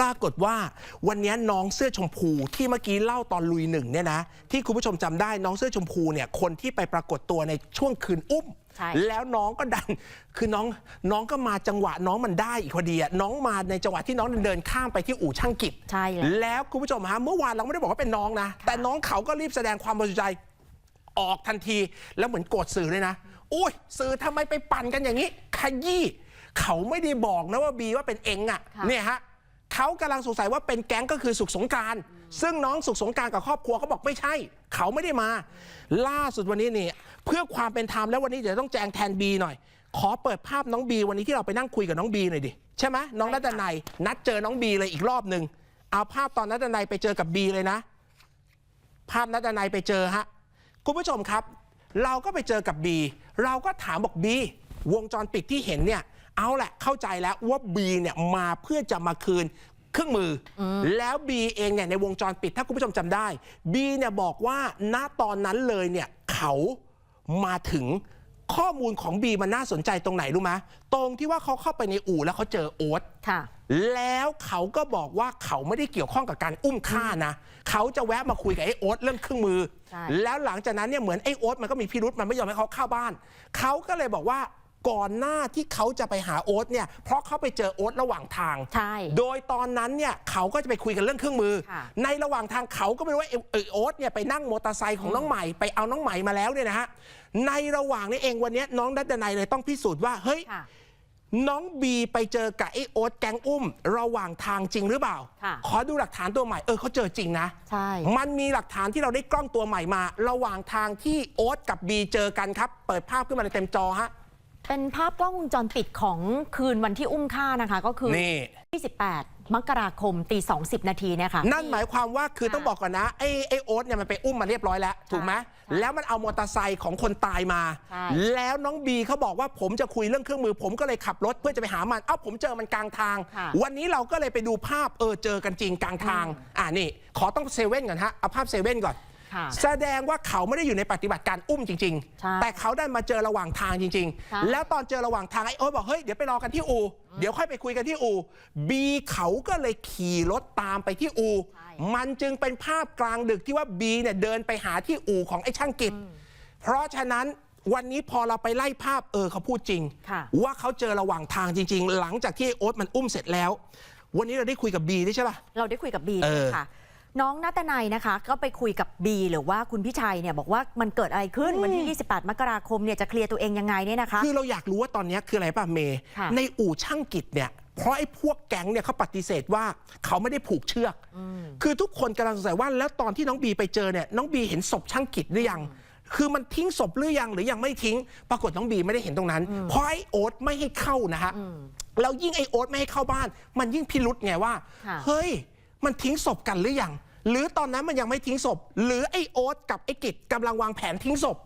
ปรากฏว่าวันนี้น้องเสื้อชมพูที่เมื่อกี้เล่าตอนลุยหนึ่งเนี่ยนะที่คุณผู้ชมจำได้น้องเสื้อชมพูเนี่ยคนที่ไปปรากฏตัวในช่วงคืนอุ้มใช่แล้วน้องก็ดัน คือน้องน้องก็มาจังหวะน้องมันได้อีกพอดีอะน้องมาในจังหวะที่น้องเดินข้ามไปที่อู่ช่างกิจใช่แล้วแล้วคุณผู้ชมฮะเมื่อวานเราไม่ได้บอกว่าเป็นน้องนะ แต่น้องเขาก็รีบแสดงความบริสุทธิ์ใจออกทันที แล้วเหมือนโกรธสื่อเลยนะอุ้ยสื่อทำไมไปปั่นกันอย่างนี้ขยี้เขาไม่ได้บอกนะว่าบีว่าเป็นเองอะค่ะเนี่ยฮะ เขากำลังสงสัยว่าเป็นแก๊งก็คือสุขสงกรารซึ่งน้องสุขสงกรารกับครอบครัวเขาบอกไม่ใช่ เขาไม่ได้มา ล่าสุดวันนี้นี่เพื่อความเป็นธรรมแล้ววันนี้เดี๋ยวต้องแจงแทนบีหน่อย ขอเปิดภาพน้องบีวันนี้ที่เราไปนั่งคุยกับน้องบีหน่อยดิใช่ไหมน้องนัดนัยนัดเจอน้องบีเลยอีกรอบหนึ่งเอาภาพตอนนัดนัยไปเจอกับบีเลยนะ ภาพนัดนัยไปเจอฮะคุณผู้ชมครับ เราก็ไปเจอกับบีเราก็ถามบอกบีวงจรปิดที่เห็นเนี่ย เอาแหละเข้าใจแล้วว่าบีเนี่ยมาเพื่อจะมาคืน เครื่องมืออแล้วบีเองเนี่ยในวงจรปิดถ้าคุณผู้ชมจำได้บีเนี่ยบอกว่าณตอนนั้นเลยเนี่ยเขามาถึงข้อมูลของบีมันน่าสนใจตรงไหนรู้ไหมตรงที่ว่าเขาเข้าไปในอู่แล้วเขาเจอโอ๊ต ค่ะ แล้วเขาก็บอกว่าเขาไม่ได้เกี่ยวข้องกับการอุ้มฆ่านะ เขาจะแวะมาคุยกับไอ้โอ๊ตเรื่องเครื่องมือ ใช่ แล้วหลังจากนั้นเนี่ยเหมือนไอ้โอ๊ตมันก็มีพิรุษมันไม่ยอมให้เขาเข้าบ้าน เขาก็เลยบอกว่า ก่อนหน้าที่เขาจะไปหาโอ๊ตเนี่ยเพราะเขาไปเจอโอ๊ตระหว่างทาง ใช่ โดยตอนนั้นเนี่ยเขาก็จะไปคุยกันเรื่องเครื่องมือ ค่ะ ในระหว่างทางเขาก็ไม่รู้ว่าไอ้ไอ้โอ๊ตเนี่ยไปนั่งมอเตอร์ไซค์ของน้องใหม่ไปเอาน้องใหม่มาแล้วเนี่ยนะฮะในระหว่างนี้เองวันนี้น้องดัดนัยเลยต้องพิสูจน์ว่าเฮ้ย ค่ะ น้องบีไปเจอกับไอ้โอ๊ตแก๊งอุ้ม ระหว่างทางจริงหรือเปล่า ค่ะ ขอดูหลักฐานตัวใหม่ เออเขาเจอจริงนะ ใช่ มันมีหลักฐานที่เราได้กล้องตัวใหม่มา ระหว่างทางที่โอ๊ตกับบีเจอกันครับ เปิดภาพขึ้นมาในเต็มจอฮะ เป็นภาพกล้องวงจรปิดของคืนวันที่อุ้มฆ่านะคะ ก็คือ นี่ 28 มกราคมตี20 นาทีเนี่ยค่ะ นั่นหมายความว่าคือค่ะต้องบอกก่อนนะไอ้ไอ้โอ๊ตเนี่ยมันไปอุ้มมาเรียบร้อยแล้ว ถูกไหมใช่แล้วมันเอามอเตอร์ไซค์ของคนตายมา ใช่ แล้วน้องบีเขาบอกว่าผมจะคุยเรื่องเครื่องมือ ผมก็เลยขับรถเพื่อจะไปหามันเอ้าผมเจอมันกลางทาง ค่ะวันนี้เราก็เลยไปดูภาพเออเจอกันจริงกลางทาง อ่านี่ ขอต้องเซเว่นก่อนฮะเอาภาพเซเว่นก่อน ค่ะแสดงว่าเขาไม่ได้อยู่ในปฏิบัติการอุ้มจริง ใช่ๆ แต่เขาได้มาเจอระหว่างทางจริง ใช่ ๆ แล้วตอนเจอระหว่างทางไอ้โอ๊ตบอกเฮ้ยเดี๋ยวไปรอกันที่อู่เดี๋ยวค่อยไปคุยกันที่อู่บีเขาก็เลยขี่รถตามไปที่อู่ใช่มันจึงเป็นภาพกลางดึกที่ว่าบีเนี่ยเดินไปหาที่อู่ของไอ้ช่างกิจ เพราะฉะนั้นวันนี้พอเราไปไล่ภาพเออเขาพูดจริง ค่ะ ว่าเขาเจอระหว่างทางจริง ๆ หลังจากที่ไอ้โอ๊ตมันอุ้มเสร็จแล้ว วันนี้เราได้คุยกับบีด้วยใช่ปะ เราได้คุยกับบีเออ ค่ะ น้องนัตนัยนะคะ ก็ไปคุยกับบีหรือว่าคุณพิชัยเนี่ยบอกว่ามันเกิดอะไรขึ้นวันที่ 28 มกราคมเนี่ยจะเคลียร์ตัวเองยังไงเนี่ยนะคะ คือเราอยากรู้ว่าตอนนี้คืออะไรป่ะเมย์ค่ะในอู่ช่างกิจเนี่ยเพราะไอ้พวกแก๊งเนี่ยเขาปฏิเสธว่าเขาไม่ได้ผูกเชือก คือทุกคนกำลังสงสัยว่าแล้วตอนที่น้องบีไปเจอเนี่ยน้องบีเห็นศพช่างกิจหรือยังคือมันทิ้งศพหรือยังหรือยังไม่ทิ้ง ปรากฏน้องบีไม่ได้เห็นตรงนั้นเพราะไอ้โอ๊ตไม่ให้เข้านะฮะแล้วยิ่งไอ้โอ๊ตไม่ให้เข้าบ้าน มันยิ่งพิรุษไงว่าค่ะเฮ้ย มันทิ้งศพกันหรือยังหรือตอนนั้นมันยังไม่ทิ้งศพ หรือไอ้โอ๊ตกับไอ้กิจกำลังวางแผนทิ้งศพ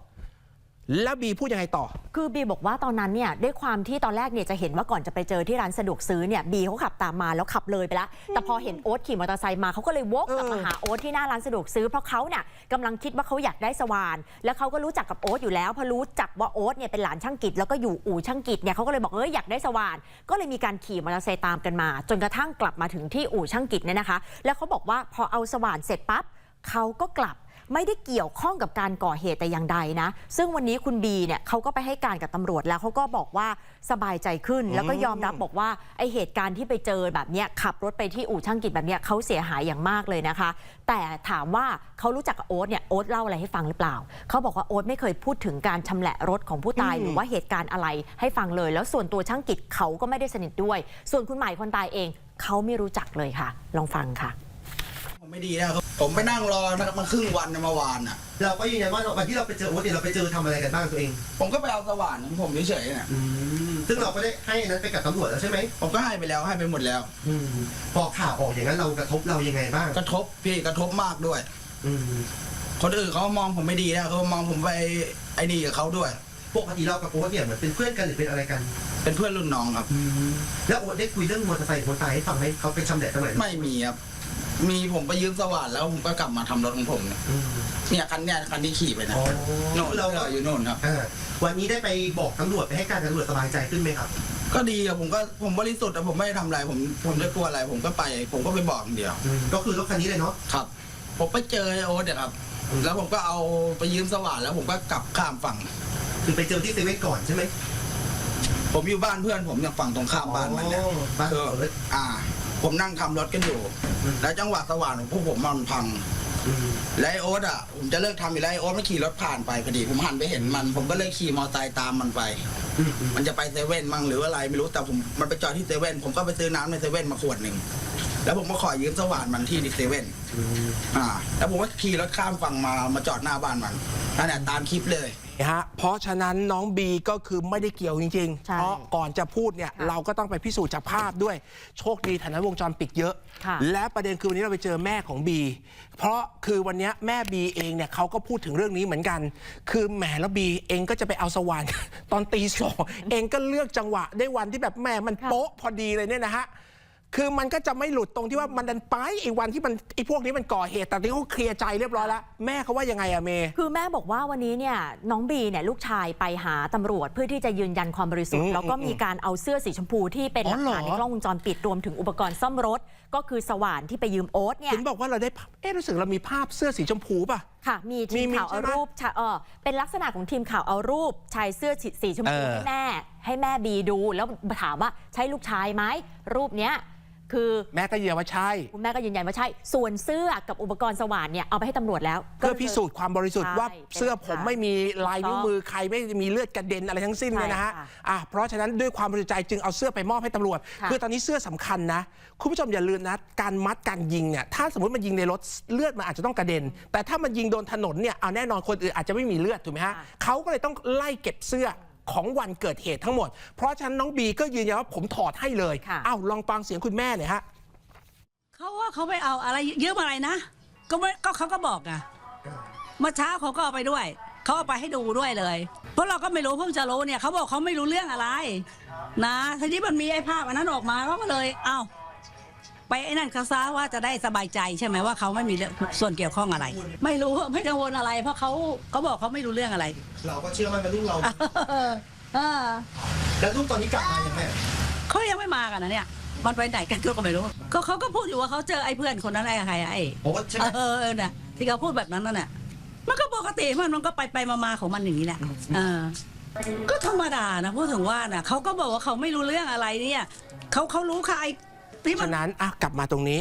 แล้วบีพูดยังไงต่อ คือบีบอกว่าตอนนั้นเนี่ยด้วยความที่ตอนแรกเนี่ยจะเห็นว่าก่อนจะไปเจอที่ร้านสะดวกซื้อเนี่ยบีเขาขับตามมาแล้วขับเลยไปแล้ว แต่พอเห็นโอ๊ตขี่มอเตอร์ไซค์มาเขาก็เลยวกกลับมาหาโอ๊ตที่หน้าร้านสะดวกซื้อเพราะเขาเนี่ยกำลังคิดว่าเขาอยากได้สว่าน แล้วเขาก็รู้จักกับโอ๊ตอยู่แล้วพอรู้จักว่าโอ๊ตเนี่ยเป็นหลานช่างกิจแล้วก็อยู่อู่ช่างกิจเนี่ยเขาก็เลยบอกเอออยากได้สว่าน ก็เลยมีการขี่มอเตอร์ไซค์ตามกันมา จนกระทั่งกลับมาถึงที่อู่ช่างกิจเนี่ยนะคะ แล้วเขาบอกว่าพอเอาสว่านเสร็จปั๊บเขาก็กลับ ไม่ได้เกี่ยวข้องกับการก่อเหตุแต่อย่างใดนะ ซึ่งวันนี้คุณบีเนี่ยเขาก็ไปให้การกับตำรวจแล้วเขาก็บอกว่าสบายใจขึ้น แล้วก็ยอมรับบอกว่าไอเหตุการณ์ที่ไปเจอแบบเนี้ยขับรถไปที่อู่ช่างกิจแบบเนี้ยเขาเสียหายอย่างมากเลยนะคะ แต่ถามว่าเขารู้จักกับโอ๊ตเนี่ยโอ๊ตเล่าอะไรให้ฟังหรือเปล่าเขาบอกว่าโอ๊ตไม่เคยพูดถึงการชำแหละรถของผู้ตายอืมหรือว่าเหตุการณ์อะไรให้ฟังเลย แล้วส่วนตัวช่างกิจเขาก็ไม่ได้สนิทด้วย ส่วนคุณหมายคนตายเองเขาไม่รู้จักเลยค่ะ ลองฟังค่ะ ผมไม่ดีนะครับผมไปนั่งรอมาครึ่งวันนะเมื่อวานอะ เราก็ยืนยันว่าวันที่เราไปเจอโอ๊ตเนี่ยเราไปเจอทำอะไรกันบ้างตัวเอง ผมก็ไปเอาสว่านของผมเฉยๆเนี่ยซึ่งเราก็ได้ให้อันนั้นไปกับตำรวจแล้วใช่ไหมผมก็ให้ไปแล้วให้ไปหมดแล้วพอข่าวออกอย่างนั้นเรากระทบเรายังไงบ้างกระทบพี่กระทบมากด้วย อืมคนอื่นเขามองผมไม่ดีแล้วเขามองผมไปไอ้นี่กับเขาด้วย ปกติเรากับโอ๊ตเนี่ยเหมือนเป็นเพื่อนกันหรือเป็นอะไรกัน เป็นเพื่อนรุ่นน้องครับ แล้วโอ๊ตได้คุยเรื่องมอเตอร์ไซค์ของคนตายให้ฟังไหมเขาเป็นชำแหละตรงไหน ไม่มีครับ มีผมไปยืมสว่านแล้วผมก็กลับมาทำรถของผมเนี่ยอืม เนี่ยคันเนี้ยคันที่ขี่ไปนะอ๋อ โน่นเราเราอยู่โน่นครับ อ่าวันนี้ได้ไปบอกตำรวจไปให้การกับตำรวจสบายใจขึ้นไหมครับ ก็ดีอะผมก็ผมบริสุทธิ์อะผมไม่ได้ทำอะไรผมผมจะกลัวอะไร ผมก็ไป ผมก็ไปบอกอย่างเดียว ก็คือรถคันนี้เลยเนาะ ครับ ผมไปเจอไอ้โอ๊ตเนี่ยครับแล้วผมก็เอาไปยืมสว่านแล้วผมก็กลับข้ามฝั่ง คือไปเจอที่เซเว่นก่อนใช่ไหมผมอยู่บ้านเพื่อนผมอย่างฝั่งตรงข้ามบ้านมันเนี่ย อ๋อบ้านคือเอิร์ธอ่า ผมนั่งทำรถกันอยู่ แล้วจังหวะสว่านของพวกผมมันพังอืมแล้วไอ้โอ๊ตอะผมจะเลิกทำอยู่แล้วไอ้โอ๊ตมันขี่รถผ่านไปพอดีผมหันไปเห็นมัน ผมก็เลยขี่มอเตอร์ไซค์ตามมันไป มันจะไปเซเว่นมั่งหรืออะไรไม่รู้แต่ผมมันไปจอดที่เซเว่นผมก็ไปซื้อน้ำในเซเว่นมาขวดหนึ่งแล้วผมก็ขอยืมสว่านมันที่เซเว่นอืมอ่า แล้วผมก็ขี่รถข้ามฝั่งมามาจอดหน้าบ้านมันนั่นแหละตามคลิปเลย นะฮะเพราะฉะนั้นน้องบีก็คือไม่ได้เกี่ยวจริงใช่ๆเพราะก่อนจะพูดเนี่ยค่ะเราก็ต้องไปพิสูจน์จากภาพด้วย โชคดีฐานะวงจรปิดเยอะ ค่ะ และประเด็นคือวันนี้เราไปเจอแม่ของบี เพราะคือวันนี้แม่บีเองเนี่ยเขาก็พูดถึงเรื่องนี้เหมือนกัน คือแหมแล้วบีเองก็จะไปเอาสว่าน ตอนตีสองเองก็เลือกจังหวะได้วันที่แบบแหม่มันค่ะโป๊ะพอดีเลยเนี่ยนะฮะ คือมันก็จะไม่หลุดตรงที่ว่ามันดันไปไอ้วันที่มันไอ้พวกนี้มันก่อเหตุแต่ที่เขาเคลียร์ใจเรียบร้อยแล้ว แม่เขาว่ายังไงอะเมย์ คือแม่บอกว่าวันนี้เนี่ยน้องบีเนี่ยลูกชายไปหาตำรวจเพื่อที่จะยืนยันความบริสุทอืธิ์มแล้วก็อืมมีการเอาเสื้อสีชมพูที่เป็นอ๋หอลักฐานเหรอในกล้องวงจรปิดรวมถึงอุปกรณ์ซ่อมรถ ก็คือสว่านที่ไปยืมโอ๊ตเนี่ย เห็นบอกว่าเราได้ภาพเอ๊ะรู้สึกเรามีภาพเสื้อสีชมพูป่ะ ค่ะ มีทีมมีข่าวใช่เอาไหมรูปชายเออเป็นลักษณะของทีมข่าวเอารูปชายเสื้อสีชมพูเออให้แม่ ให้แม่บีดู แล้วถามว่าใช่ลูกชายไหมรูปเนี้ย คือแม่ก็ยืนยันว่าใช่ คุณแม่ก็ยืนยันว่าใช่ ส่วนเสื้อกับอุปกรณ์สว่านเนี่ยเอาไปให้ตำรวจแล้ว เพื่อพิสูจน์ความบริสุทธิ์ใช่ว่าเสื้อผมไม่มีลายนิ้วถูกต้องมือใครไม่มีเลือดกระเด็นอะไรทั้งสิ้นเนี่ยนะฮะใช่ค่ะอะเพราะฉะนั้นด้วยความบริสุทธิ์ใจจึงเอาเสื้อไปมอบให้ตำรวจค่ะคือตอนนี้เสื้อสำคัญนะ คุณผู้ชมอย่าลืมนะการมัดการยิงเนี่ยถ้าสมมติมันยิงในรถเลือดมันอาจจะต้องกระเด็น แต่ถ้ามันยิงโดนถนนเนี่ยเอาแน่นอนคนอื่นอาจจะไม่มีเลือดถูกไหมฮะเขาก็เลยต้องไล่เก็บเสื้อ ของวันเกิดเหตุทั้งหมด เพราะฉะนั้นน้องบีก็ยืนยันว่าผมถอดให้เลย ค่ะอ้าวลองฟังเสียงคุณแม่หน่อยฮะ เขาว่าเขาไปเอาอะไรยืมอะไรนะ ก็ไม่ก็เขาก็บอกอะเมื่อเช้าเขาก็เอาไปด้วย เขาเอาไปให้ดูด้วยเลย เพราะเราก็ไม่รู้เพิ่งจะรู้เนี่ยเขาบอกเขาไม่รู้เรื่องอะไร นะทีนี้มันมีไอ้ภาพอันนั้นออกมาเขาก็เลย เอ้า ไปไอ้นั่นเขาซะว่าจะได้สบายใจใช่ไหมว่าเขาไม่มีเรื่องส่วนเกี่ยวข้องอะไร ไม่รู้ไม่กังวลอะไร เพราะเขาเขาบอกเขาไม่รู้เรื่องอะไร เราก็เชื่อมั่นในลูกเราเออเออแล้วลูกตอนนี้กลับมาอย่างแม่เขายังไม่มากันนะเนี่ยมันไปไหนกันก็ไม่รู้ก็เขาก็พูดอยู่ว่าเขาเจอไอ้เพื่อนคนนั้นไอ้ใครไอ้โอ๊ตใช่ไหมเออน่ะที่เขาพูดแบบนั้นน่ะน่ะมันก็ปกติมันมันก็ไปไปมามาของมันอย่างนี้แหละเออก็ธรรมดานะพูดถึงว่าน่ะเขาก็บอกว่าเขาไม่รู้เรื่องอะไรเนี่ยเขาเขารู้ใคร พี่มันฉะนั้นอะกลับมาตรงนี้